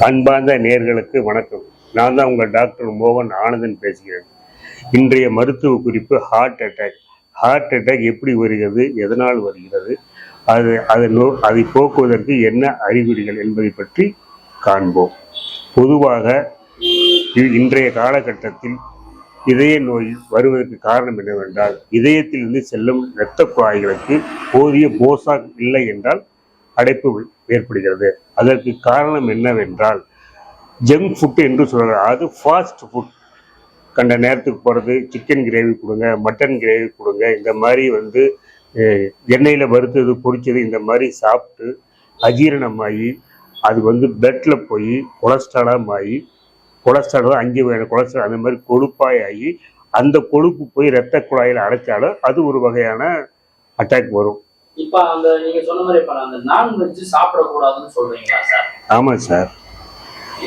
அன்பார்ந்த நேர்களுக்கு வணக்கம். நான் தான் உங்கள் டாக்டர் மோகன் ஆனந்தன் பேசுகிறேன். இன்றைய மருத்துவ குறிப்பு ஹார்ட் அட்டாக் ஹார்ட் அட்டாக் எப்படி வருகிறது? எதனால் வருகிறது? அது அதை நோ அதை போக்குவதற்கு என்ன அறிகுறிகள் என்பதை பற்றி காண்போம். பொதுவாக இ- இன்றைய காலகட்டத்தில் இதய நோய் வருவதற்கு காரணம் என்னவென்றால் இதயத்திலிருந்து செல்லும் இரத்த குழாய்களுக்கு போதிய போசாக் இல்லை என்றால் அடைப்பு ஏற்படுகிறது. அதற்கு காரணம் என்னவென்றால் ஜங்க் ஃபுட் என்று சொல்கிறார் அது ஃபாஸ்ட் ஃபுட் கண்ட நேரத்துக்கு போகிறது சிக்கன் கிரேவி கொடுங்க மட்டன் கிரேவி கொடுங்க இந்த மாதிரி வந்து எண்ணெயில் வறுத்தது பொரிச்சது இந்த மாதிரி சாப்பிட்டு அஜீரணமாகி அது வந்து பெட்டில் போய் கொலஸ்ட்ராலாக ஆகி கொலஸ்ட்ரால் அஞ்சு வகையான கொலஸ்ட்ரால் அந்த மாதிரி கொழுப்பாய் ஆகி அந்த கொழுப்பு போய் இரத்த குழாயில் அடைச்சாலும் அது ஒரு வகையான அட்டாக் வரும். இப்ப அந்த நீங்க சொன்ன மாதிரி இப்ப அந்த நான்வெஜ் சாப்பிடக்கூடாதுன்னு சொல்றீங்களா சார்? ஆமாம் சார்.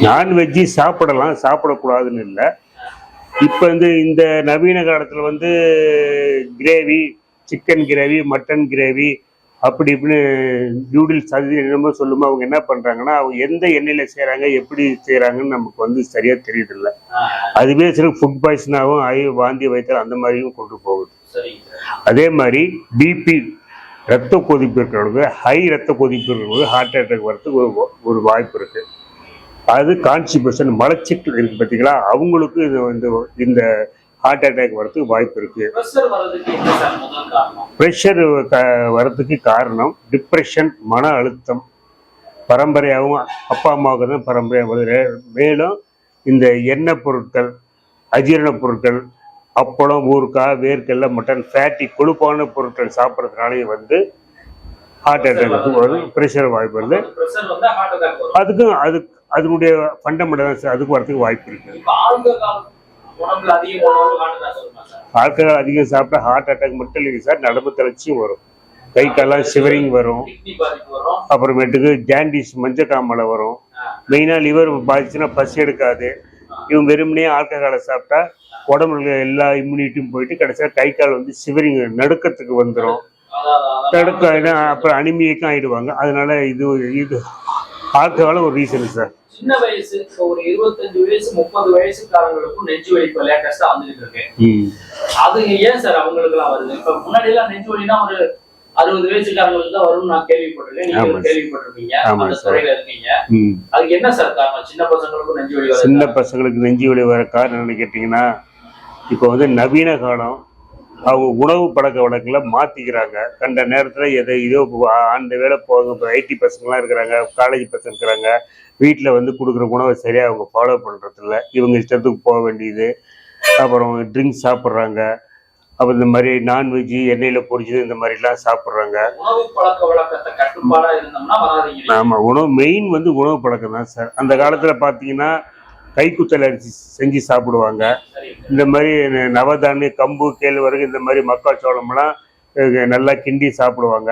நான்வெஜ்ஜு சாப்பிடலாம் சாப்பிடக்கூடாதுன்னு இல்லை. இப்போ வந்து இந்த நவீன காலத்தில் வந்து gravy chicken gravy mutton gravy அப்படி இப்படின்னு நூடுல்ஸ் அது என்னமோ சொல்லுமோ அவங்க என்ன பண்ணுறாங்கன்னா அவங்க எந்த எண்ணெயில் செய்கிறாங்க எப்படி செய்கிறாங்கன்னு நமக்கு வந்து சரியாக தெரியுதில்ல. அதுவே சில ஃபுட் பாய்சனாகவும் ஆகி வாந்தி வைத்தல் அந்த மாதிரியும் கொண்டு போகுது. அதே மாதிரி பிபி ரத்த கொதிப்பு இருக்கிறவங்களுக்கு ஹை ரத்த கொதிப்பு இருக்கிறவங்களுக்கு ஹார்ட் அட்டாக் வரதுக்கு ஒரு ஒரு வாய்ப்பு இருக்கு. அது கான்ஸ்டிபேஷன் மலச்சிக்கல் இருக்கு பார்த்தீங்களா அவங்களுக்கு இது வந்து இந்த ஹார்ட் அட்டாக் வரதுக்கு வாய்ப்பு இருக்கு. ப்ரெஷர் வர்றதுக்கு ப்ரெஷர் வரதுக்கு காரணம்? டிப்ரெஷன் மன அழுத்தம். பரம்பரையாகவும் அப்பா அம்மாவுக்கு தான் பரம்பரையாக வருது. மேலும் இந்த எண்ணெய் பொருட்கள் அஜீரண பொருட்கள் அப்பளம் ஊறுகாய் வேர்க்கடலை மட்டன் ஃபேட்டி கொழுப்பான பொருட்கள் சாப்பிட்றதுனாலேயும் வந்து ஹார்ட் அட்டாக் வருது. ப்ரெஷர் வாய்ப்பு வரும். அதுக்கும் அது அதனுடைய ஃபண்டமெண்டல் அதுக்கு வரதுக்கு வாய்ப்பு இருக்குது இப்ப ஆல்கஹால் அதிகம் வருமா சாப்பிட்டா ஹார்ட் அட்டாக் மட்டும் இல்லைங்க சார் நடுப்பு தளர்ச்சியும் வரும். கை கால்லாம் சிவரிங் வரும் வரும். அப்புறமேட்டுக்கு ஜாண்டிஸ் மஞ்சக்காமலை வரும். மெயினாக லிவர் பாதிச்சுன்னா பசி எடுக்காது. இவன் வெறுமனே ஆல்கஹாலை சாப்பிட்டா உடம்புல எல்லா இம்யூனிட்டியும் போயிட்டு கடைசியாக கை கால் வந்து சிவரிங் நடுக்கத்துக்கு வந்துடும் தடுக்க அப்புறம் அனிமியக்கம் ஆயிடுவாங்க. அதனால இது இது ஆல்கஹால் ஒரு ரீசன் சார் சின்ன வயசு ஒரு இருபத்தஞ்சு வயசு முப்பது வயசுக்காரங்களுக்கும் நெஞ்சு வலி இப்ப லேட்டஸ்டா வந்துகிட்டு இருக்கு. அது ஏன் சார் அவங்களுக்கு எல்லாம் வருது? இப்ப முன்னாடி எல்லாம் நெஞ்சு வலினா ஒரு அறுபது வயசுக்காரங்களுக்கு தான் வரும்னு நான் கேள்விப்பட்டிருக்கேன். நீங்க. கேள்விப்பட்டிருக்கீங்க அந்த. துறையில இருக்கீங்க. அதுக்கு என்ன சார் காரணம்? சின்ன பசங்களுக்கும் நெஞ்சு வலி சின்ன பசங்களுக்கு நெஞ்சு வலி வர காரணம் கேட்டிங்கன்னா இப்போ வந்து நவீன காலம் அவங்க உணவு பழக்க வழக்கங்களை மாற்றிக்கிறாங்க கண்ட நேரத்தில் எதை இதோ அந்த வேலை போக இப்போ ஐடி பசங்களாம் இருக்கிறாங்க காலேஜ் பசங்க இருக்கிறாங்க வீட்டில் வந்து கொடுக்குற உணவை சரியாக அவங்க ஃபாலோ பண்ணுறதில்ல இவங்க இஷ்டத்துக்கு போக வேண்டியது. அப்புறம் ட்ரிங்க்ஸ் சாப்பிட்றாங்க. அப்புறம் இந்த மாதிரி நான்வெஜ் எண்ணெயில் பொரிச்சது இந்த மாதிரிலாம் சாப்பிட்றாங்க. ஆமாம் உணவு மெயின் வந்து உணவு பழக்கம் தான் சார் அந்த காலத்தில் பார்த்தீங்கன்னா கைக்குத்தல் அரிசி செஞ்சு சாப்பிடுவாங்க. இந்த மாதிரி நவதானிய கம்பு கேழ்வரகு இந்த மாதிரி மக்காச்சோளம்லாம் நல்லா கிண்டி சாப்பிடுவாங்க.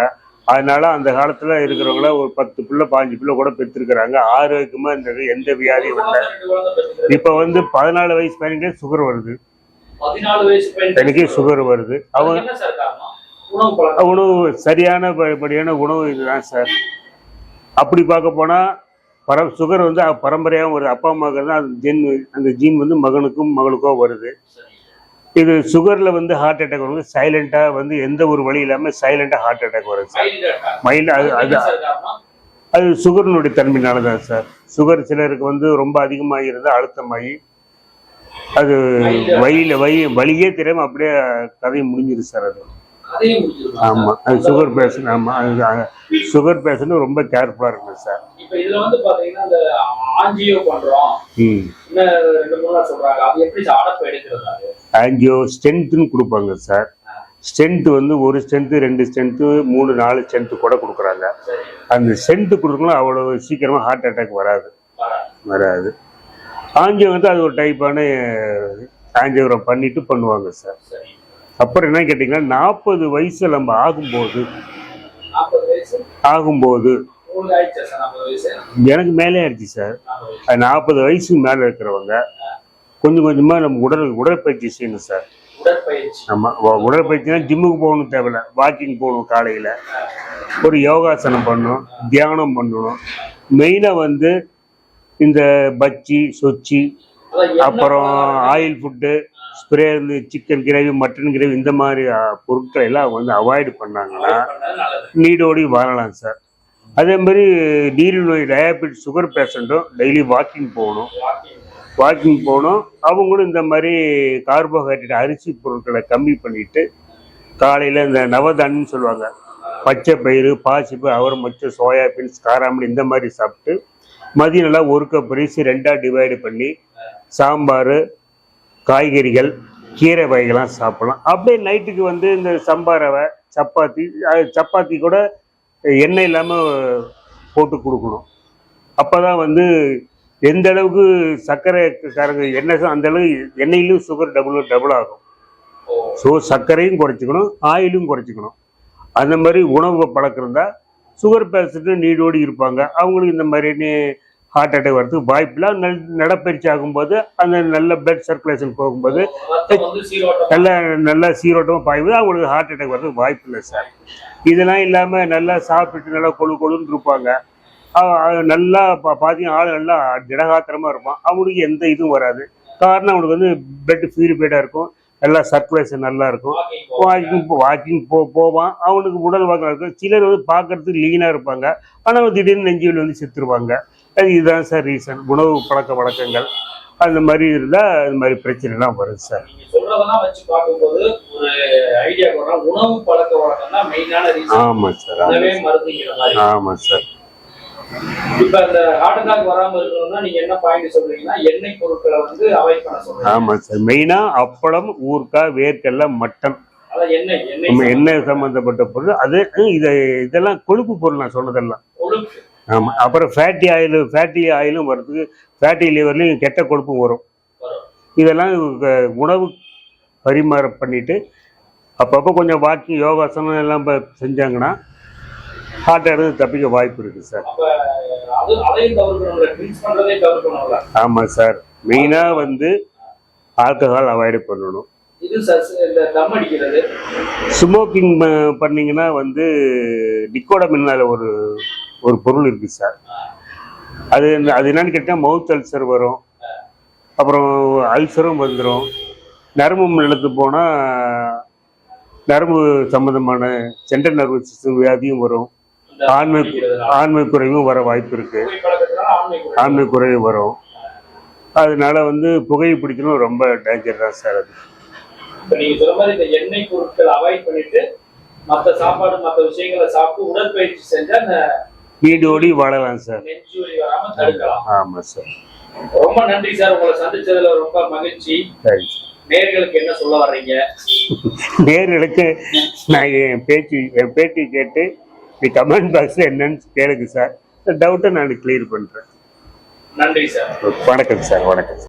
அதனால அந்த காலத்துல இருக்கிறவங்கள ஒரு பத்து பிள்ளை பாஞ்சு பிள்ளை கூட பெற்றிருக்கிறாங்க. ஆரோக்கியமா இந்த எந்த வியாதியும் இல்லை. இப்போ வந்து பதினாலு வயசு பையனுக்கே சுகர் வருது. எனக்கே சுகர் வருது. காரணம்? உணவு சரியான படியான உணவு இதுதான் சார். அப்படி பார்க்க போனா பர சுகர் வந்து பரம்பரையாகவும் வருது. அப்பா அம்மாவுக்கு தான் அந்த ஜென் அந்த ஜீன் வந்து மகனுக்கும் மகளுக்கோ வருது. இது சுகர்ல வந்து ஹார்ட் அட்டாக் வருது சைலண்டா வந்து எந்த ஒரு வழி இல்லாம சைலண்டா ஹார்ட் அட்டாக் வருது சார். மைல்டு அது அது அது சுகர்னுடைய தன்மையினால தான் சார். சுகர் சிலருக்கு வந்து ரொம்ப அதிகமாகி இருந்தால் அழுத்தமாகி அது வழியில வழி வழியே தெரியாம அப்படியே கதையை முடிஞ்சிருது சார் அது. அதையும் முடிச்சிருக்கோம் ஆமா அது சுகர் பேஷண்ட் ஆமா அது சுகர் பேஷண்ட் ரொம்ப கேர்ஃபுல்லா இருக்கணும் சார். இப்ப இதுல வந்து பாத்தீங்கன்னா இந்த ஆஞ்சியோ பண்றோம். ம். இன்னும் ரெண்டு மூணு நாள் சொல்றாங்க. அது எப்படி அடப்பு எடுக்கிறது ஆன்ஜியோ ஸ்டென்ட்னு கொடுப்பாங்க சார். ஸ்டென்ட் வந்து ஒரு ஸ்டென்த்து ரெண்டு ஸ்டென்த்து மூணு நாலு ஸ்டென்த்து கூட கொடுக்குறாங்க. அந்த ஸ்டென்ட் கொடுக்கணும் அவ்வளோ சீக்கிரமா ஹார்ட் அட்டாக் வராது. வராது. ஆஞ்சியோ வந்து அது ஒரு டைப்பான ஆஞ்சியோகிராம் பண்ணிட்டு பண்ணுவாங்க சரி. அப்புறம் என்ன கேட்டிங்கன்னா நாற்பது வயசு நம்ம ஆகும்போது ஆகும்போது எனக்கு மேலே ஆயிடுச்சு சார். நாற்பது வயசு அது நாற்பது வயசுக்கு மேலே இருக்கிறவங்க கொஞ்சம் கொஞ்சமாக நம்ம உடல் உடற்பயிற்சி செய்யணும் சார். உடற்பயிற்சி. நம்ம உடற்பயிற்சினா ஜிம்முக்கு போகணும் தேவையில்ல வாக்கிங் போகணும் காலையில். ஒரு யோகாசனம் பண்ணணும் தியானம் பண்ணணும். மெயினாக வந்து இந்த பஜ்ஜி சொச்சி அப்புறம்? ஆயில் ஃபுட்டு ஸ்ப்ரே இந்த சிக்கன் கிரேவி மட்டன் கிரேவி இந்த மாதிரி பொருட்களை எல்லாம் வந்து அவாய்ட் பண்ணாங்கன்னா நீடோடி வாழலாம் சார் அதே மாதிரி நீரிழிவு நோய் டயபெட்டிஸ் சுகர் பேஷண்ட்டும் டெய்லி வாக்கிங் போகணும். வாக்கிங் போகணும். அவங்களும் இந்த மாதிரி கார்போஹைட்ரேட் அரிசி பொருட்களை கம்மி பண்ணிட்டு காலையில் இந்த நவதானியம்னு சொல்லுவாங்க. பச்சை பயிறு பாசிப்பு அவரை மொச்சை சோயா பீன்ஸ் இந்த மாதிரி சாப்பிட்டு மதியம் நல்லா ஒரு கப் ரைஸ் ரெண்டாக டிவைடு பண்ணி சாம்பார் காய்கறிகள் கீரை வகைகள்லாம் சாப்பிடலாம். அப்படியே நைட்டுக்கு வந்து இந்த சம்பா ரவை சப்பாத்தி சப்பாத்தி கூட எண்ணெய் இல்லாமல் போட்டு கொடுக்கணும். அப்போ தான் வந்து எந்த அளவுக்கு சர்க்கரை காரங்க எண்ணெய் அந்த அளவுக்கு எண்ணெயிலும் சுகர் டபுள் டபுள் ஆகும். ஸோ சர்க்கரையும் குறைச்சிக்கணும் ஆயிலும் குறைச்சிக்கணும். அந்த மாதிரி உணவு பழக்கம் இருந்தால் சுகர் பேஷண்ட்டு நீடோடி இருப்பாங்க. அவங்களுக்கு இந்த மாதிரி ஹார்ட் அட்டாக் வரதுக்கு வாய்ப்பில்லை நல் நடப்பயிற்சி ஆகும்போது அந்த நல்ல பிளட் சர்க்குலேஷன் போகும்போது நல்ல நல்ல சீரோட்டமாக பாய்வது அவங்களுக்கு ஹார்ட் அட்டாக் வரதுக்கு வாய்ப்பு இல்லை சார் இதெல்லாம் இல்லாமல் நல்லா சாப்பிட்டு நல்லா கொழு கொழுன்னு இருப்பாங்க. நல்லா பா பார்த்தீங்கன்னா ஆள் நல்லா திடகாத்திரமாக இருப்பான். அவங்களுக்கு எந்த இதுவும் வராது. காரணம் அவனுக்கு வந்து பிளட் பியூரிஃபைடாக இருக்கும். நல்லா சர்க்குலேஷன் நல்லா இருக்கும். வாக்கிங். வாக்கிங் போ போவான். அவனுக்கு உடல் வாக்கம் இருக்கும். சிலர் வந்து பார்க்கறதுக்கு லீனாக இருப்பாங்க. ஆனால் திடீர்னு நெஞ்சு வலி வந்து செத்துருவாங்க. இதுதான் சார் ரீசன் உணவு பழக்க வழக்கங்கள். அந்த மாதிரி இருந்தால் இந்த மாதிரி பிரச்சனைலாம் வரும் சார். ஆமாம் சார் ஆமாம் சார். இப்ப இந்த ஹார்ட் அட்டாக் வராம இருக்கணும்னா நீங்க என்ன பாயிண்ட் சொல்றீங்கன்னா எண்ணெய் பொருட்களை வந்து அவாய்ட் பண்ண சொல்றீங்க. ஆமாம் சார். மெயினாக அப்பளம் ஊறுகாய் வேர்க்கடலை மட்டன். எண்ணெய் எண்ணெய் சம்மந்தப்பட்ட பொருள். அது இதை இதெல்லாம் கொழுப்பு பொருள் நான் சொன்னதெல்லாம். கொழுப்பு. ஆமாம் அப்புறம் ஃபேட்டி ஆயில் ஃபேட்டி ஆயிலும் வர்றதுக்கு ஃபேட்டி லிவர்லேயும் கெட்ட கொழுப்பும் வரும். இதெல்லாம் உணவு பரிமாற பண்ணிட்டு அப்பப்போ கொஞ்சம் வாக்கிங் யோகாசனம் எல்லாம் இப்போ செஞ்சாங்கன்னா ஹார்ட் அட்டாக் தப்பிக்க வாய்ப்பு இருக்குது சார் ஆமாம் சார் மெயினாக வந்து ஆல்கஹால் அவாய்டு பண்ணணும். ஸ்மோக்கிங் பண்ணீங்கன்னா வந்து நிக்கோடமின்னால ஒரு ஒரு பொருள் இருக்கு சார். அது அது என்னன்னு கேட்டால் மவுத் அல்சர் வரும். அப்புறம் அல்சரும் வந்துடும் நரம்பு மண்டலத்து போனால் நரம்பு சம்பந்தமான சென்ட்ரல் நர்வஸ் சிஸ்டம் வியாதியும் வரும். ஆண்மை ஆண்மை குறைவும் வர வாய்ப்பு இருக்கு. ஆண்மை குறைவு. வரும். அதனால வந்து புகை பிடிக்கணும் ரொம்ப டேஞ்சர் தான் சார் அது. நீங்க சொல்ற மாதிரி இந்த எண்ணெய் பொருட்கள் அவாய்ட் பண்ணிட்டு மற்ற சாப்பாடு மற்ற விஷயங்களை சாப்பிட்டு உடற்பயிற்சி செஞ்சா அந்த நீடோடி வாழலாம் சார். ஆமாம் சார். ரொம்ப நன்றி சார். உங்களை சந்திச்சதுல ரொம்ப மகிழ்ச்சி. தேங்க்ஸ். நேர்களுக்கு என்ன சொல்ல வர்றீங்க? நேர்களுக்கு நான் என் பேச்சு என் பேட்டி கேட்டு நீ கமெண்ட் பாக்ஸில் என்னன்னு கேளுங்க சார். டவுட்டை நான் கிளியர் பண்ணுறேன் நன்றி சார். வணக்கம் சார். வணக்கம்.